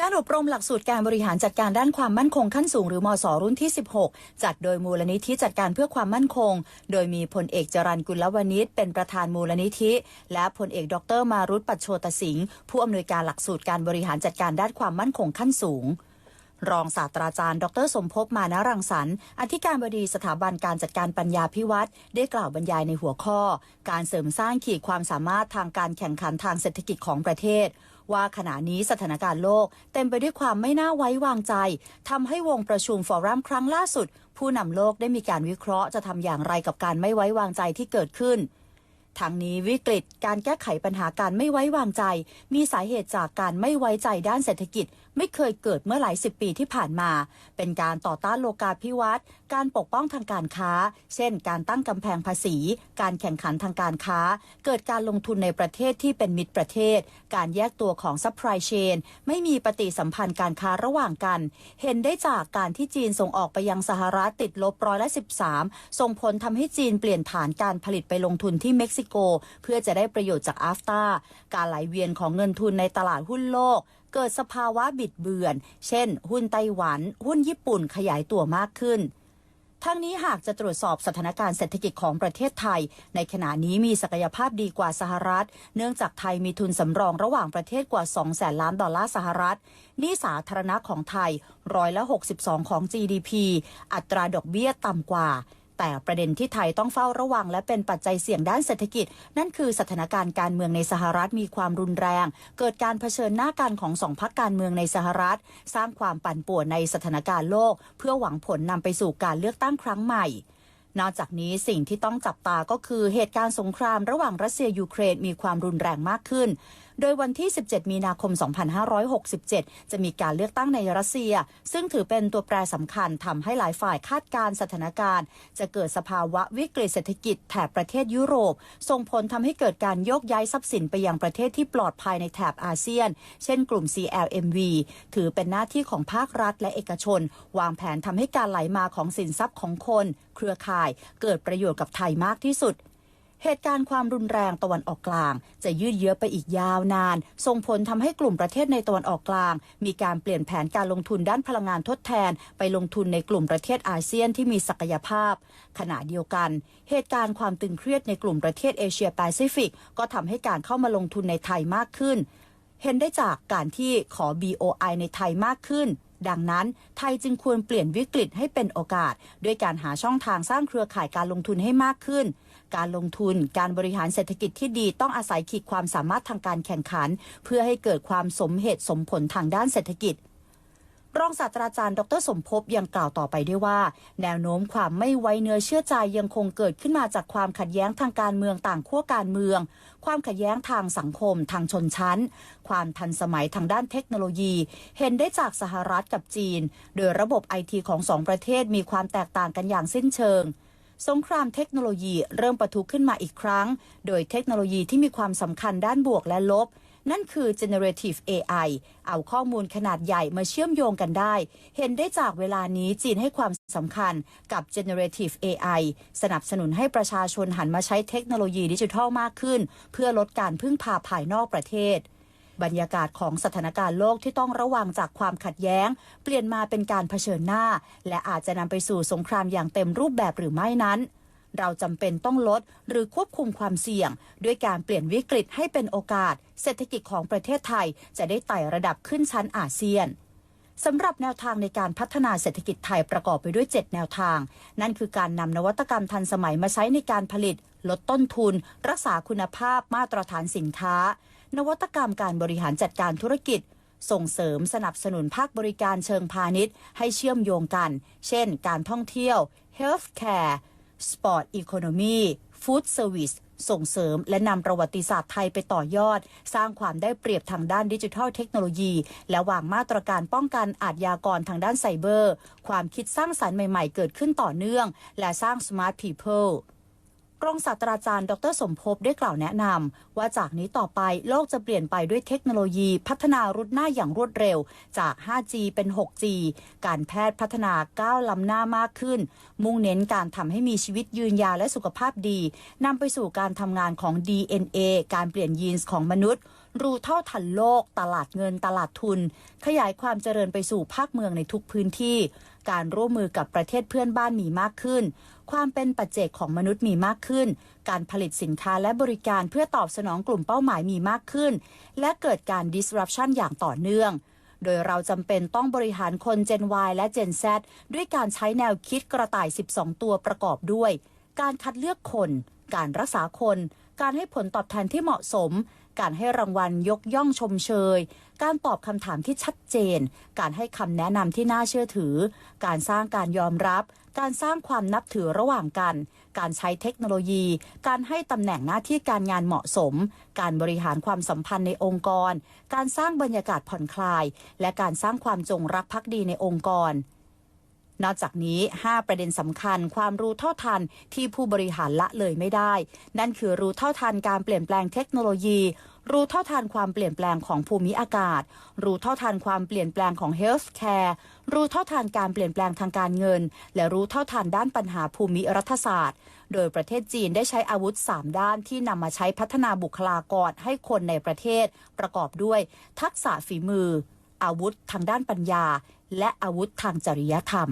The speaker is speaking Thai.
การอบรมหลักสูตรการบริหารจัดการด้านความมั่นคงขั้นสูงหรือมศรุ่นที่ 16 จัดโดยมูลนิธิจัดการเพื่อความมั่นคง โดยมีพลเอกจรันกุลวณิชเป็นประธานมูลนิธิ และพลเอกดรมารุตปัจโชตสิงห์ผู้อำนวยการหลักสูตรการบริหารจัดการด้านความมั่นคงขั้นสูงรองศาสตราจารย์ ดรสมภพมานารังสรรค์ อธิการบดีสถาบันการจัดการปัญญาพิวัตรได้กล่าวบรรยายในหัวข้อ การเสริมสร้างขีดความสามารถทางการแข่งขันทางเศรษฐกิจของประเทศ ว่าขณะนี้สถานการณ์โลก เต็มไปด้วยความไม่น่าไว้วางใจทำให้วงประชุมฟอรัมครั้งล่าสุด ผู้นำโลกได้มีการวิเคราะห์จะทำอย่างไรกับการไม่ไว้วางใจที่เกิดขึ้นทางนี้วิกฤตการแก้ไขปัญหาการไม่ไว้วางใจ มีสาเหตุจากการไม่ไว้ใจด้านเศรษฐกิจ ไม่เคยเกิดเมื่อหลายสิบปีที่ผ่านมา เป็นการต่อต้านโลกาภิวัตน์การปกป้องทางการค้า เช่น การตั้งกำแพงภาษี การแข่งขันทางการค้า เกิดการลงทุนในประเทศที่เป็นมิตรประเทศ การแยกตัวของซัพพลายเชนไม่มีปฏิสัมพันธ์การค้าระหว่างกัน เห็นได้จากการที่จีนส่งออกไปยังสหรัฐติดลบร้อยละ13 ส่งผลทำให้จีนเปลี่ยนฐานการผลิตไปลงทุนที่เม็กซิโก เพื่อจะได้ประโยชน์จากอาฟตาการไหลเวียนของเงินทุนในตลาดหุ้นโลก เกิดสภาวะบิดเบือน เช่น หุ้นไต้หวัน หุ้นญี่ปุ่นขยายตัวมากขึ้น ทั้งนี้หากจะตรวจสอบสถานการณ์เศรษฐกิจของประเทศไทย ในขณะนี้มีศักยภาพดีกว่าสหรัฐ เนื่องจากไทยมีทุนสำรองระหว่างประเทศกว่า2แสนล้านดอลลาร์สหรัฐหนี้สาธารณะของไทยร้อยละ 62 ของ GDP อัตราดอกเบี้ยต่ำกว่า แต่ประเด็นที่ไทยต้องเฝ้าระวัง และเป็นปัจจัยเสี่ยงด้านเศรษฐกิจ นั่นคือสถานการณ์การเมืองในสหรัฐมีความรุนแรง เกิดการเผชิญหน้ากันของสองพักการเมืองในสหรัฐ สร้างความปั่นป่วนในสถานการณ์โลก เพื่อหวังผลนำไปสู่การเลือกตั้งครั้งใหม่นอกจากนี้สิ่งที่ต้องจับตาก็คือเหตุการณ์สงครามระหว่างรัสเซียยูเครนมีความรุนแรงมากขึ้น โดยวันที่ 17 มีนาคม 2567 จะมีการเลือกตั้งในรัสเซีย ซึ่งถือเป็นตัวแปรสำคัญทำให้หลายฝ่ายคาดการณ์สถานการณ์ จะเกิดสภาวะวิกฤตเศรษฐกิจแถบประเทศยุโรป ส่งผลทำให้เกิดการโยกย้ายทรัพย์สินไปยังประเทศที่ปลอดภัยในแถบอาเซียน เช่นกลุ่ม CLMV ถือเป็นหน้าที่ของภาครัฐและเอกชน วางแผนทำให้การไหลมาของสินทรัพย์ของคน เครือข่าย เกิดประโยชน์กับไทยมากที่สุด เหตุการณ์ความรุนแรงตะวันออกกลาง จะยืดเยื้อไปอีกยาวนาน ส่งผลทำให้กลุ่มประเทศในตะวันออกกลาง มีการเปลี่ยนแผนการลงทุนด้านพลังงานทดแทน ไปลงทุนในกลุ่มประเทศอาเซียนที่มีศักยภาพ ขณะเดียวกัน เหตุการณ์ความตึงเครียดในกลุ่มประเทศเอเชียแปซิฟิกก็ทำให้การเข้ามาลงทุนในไทยมากขึ้น เห็นได้จากการที่ขอ BOI ในไทยมากขึ้น ดังนั้น ไทยจึงควรเปลี่ยนวิกฤตให้เป็นโอกาส ด้วยการหาช่องทางสร้างเครือข่ายการลงทุนให้มากขึ้น การลงทุน การบริหารเศรษฐกิจที่ดีต้องอาศัยขีดความสามารถทางการแข่งขัน เพื่อให้เกิดความสมเหตุสมผลทางด้านเศรษฐกิจ รองศาสตราจารย์ ดรสมภพยังกล่าวต่อไปด้วยว่า แนวโน้มความไม่ไว้เนื้อเชื่อใจยังคงเกิดขึ้นมาจากความขัดแย้งทางการเมืองต่างขั้วการเมือง ความขัดแย้งทางสังคม ทางชนชั้น ความทันสมัยทางด้านเทคโนโลยี เห็นได้จากสหรัฐกับจีน โดยระบบไอทีของสองประเทศมีความแตกต่างกันอย่างสิ้นเชิงสงครามเทคโนโลยีเริ่มประทุขึ้นมาอีกครั้ง โดยเทคโนโลยีที่มีความสำคัญด้านบวกและลบ นั่นคือ generative AI เอาข้อมูลขนาดใหญ่มาเชื่อมโยงกันได้ เห็นได้จากเวลานี้จีนให้ความสำคัญกับ generative AI สนับสนุนให้ประชาชนหันมาใช้เทคโนโลยีดิจิทัลมากขึ้น เพื่อลดการพึ่งพาภายนอกประเทศ บรรยากาศของสถานการณ์โลกที่ต้องระวังจากความขัดแย้ง เปลี่ยนมาเป็นการเผชิญหน้า และอาจจะนำไปสู่สงครามอย่างเต็มรูปแบบหรือไม่นั้น เราจำเป็นต้องลดหรือควบคุมความเสี่ยง ด้วยการเปลี่ยนวิกฤตให้เป็นโอกาส เศรษฐกิจของประเทศไทยจะได้ไต่ระดับขึ้นชั้นอาเซียนสำหรับแนวทางในการพัฒนาเศรษฐกิจไทยประกอบไปด้วย 7 แนวทาง นั่นคือการนำนวัตกรรมทันสมัยมาใช้ในการผลิต ลดต้นทุน รักษาคุณภาพมาตรฐานสินค้า นวัตกรรมการบริหารจัดการธุรกิจ ส่งเสริมสนับสนุนภาคบริการเชิงพาณิชย์ ให้เชื่อมโยงกัน เช่น การท่องเที่ยว healthcare Sport Economy Food Service ส่งเสริมและนำประวัติศาสตร์ไทยไปต่อยอด สร้างความได้เปรียบทางด้านดิจิทัลเทคโนโลยี และวางมาตรการป้องกันอาทยากรทางด้านไซเบอร์ ความคิดสร้างสรรค์ใหม่ ๆ เกิดขึ้นต่อเนื่อง และสร้าง Smart People รองศาสตราจารย์ ดรสมภพได้กล่าวแนะนำว่าจากนี้ต่อไปโลกจะเปลี่ยนไปด้วยเทคโนโลยี พัฒนารุดหน้าอย่างรวดเร็ว จาก 5G เป็น 6G การแพทย์พัฒนาก้าวล้ำหน้ามากขึ้น มุ่งเน้นการทำให้มีชีวิตยืนยาวและสุขภาพดีนำไปสู่การทำงานของ DNA การเปลี่ยนยีนส์ของมนุษย์รู้เท่าทันโลก ตลาดเงินตลาดทุน ขยายความเจริญไปสู่ภาคเมืองในทุกพื้นที่ การร่วมมือกับประเทศเพื่อนบ้านมีมากขึ้น ความเป็นปัจเจกของมนุษย์มีมากขึ้น การผลิตสินค้าและบริการเพื่อตอบสนองกลุ่มเป้าหมายมีมากขึ้น และเกิดการ disruption อย่างต่อเนื่อง โดยเราจำเป็นต้องบริหารคน Gen Y และ Gen Z ด้วยการใช้แนวคิดกระต่าย 12 ตัวประกอบด้วย การคัดเลือกคน การรักษาคน การให้ผลตอบแทนที่เหมาะสม การให้รางวัลยกย่องชมเชย การตอบคำถามที่ชัดเจน การให้คำแนะนำที่น่าเชื่อถือ การสร้างการยอมรับ การสร้างความนับถือระหว่างกัน การใช้เทคโนโลยี การให้ตำแหน่งหน้าที่การงานเหมาะสม การบริหารความสัมพันธ์ในองค์กร การสร้างบรรยากาศผ่อนคลาย และการสร้างความจงรักภักดีในองค์กร นอกจากนี้ 5 ประเด็นสำคัญความรู้เท่าทันที่ผู้บริหารละเลยไม่ได้ นั่นคือรู้เท่าทันการเปลี่ยนแปลงเทคโนโลยี รู้เท่าทันความเปลี่ยนแปลงของภูมิอากาศ รู้เท่าทันความเปลี่ยนแปลงของ health care รู้เท่าทันการเปลี่ยนแปลงทางการเงิน และรู้เท่าทันด้านปัญหาภูมิรัฐศาสตร์ โดยประเทศจีนได้ใช้อาวุธ 3 ด้านที่นำมาใช้พัฒนาบุคลากรให้คนในประเทศ ประกอบด้วย ทักษะฝีมือ อาวุธทางด้านปัญญา และอาวุธทางจริยธรรม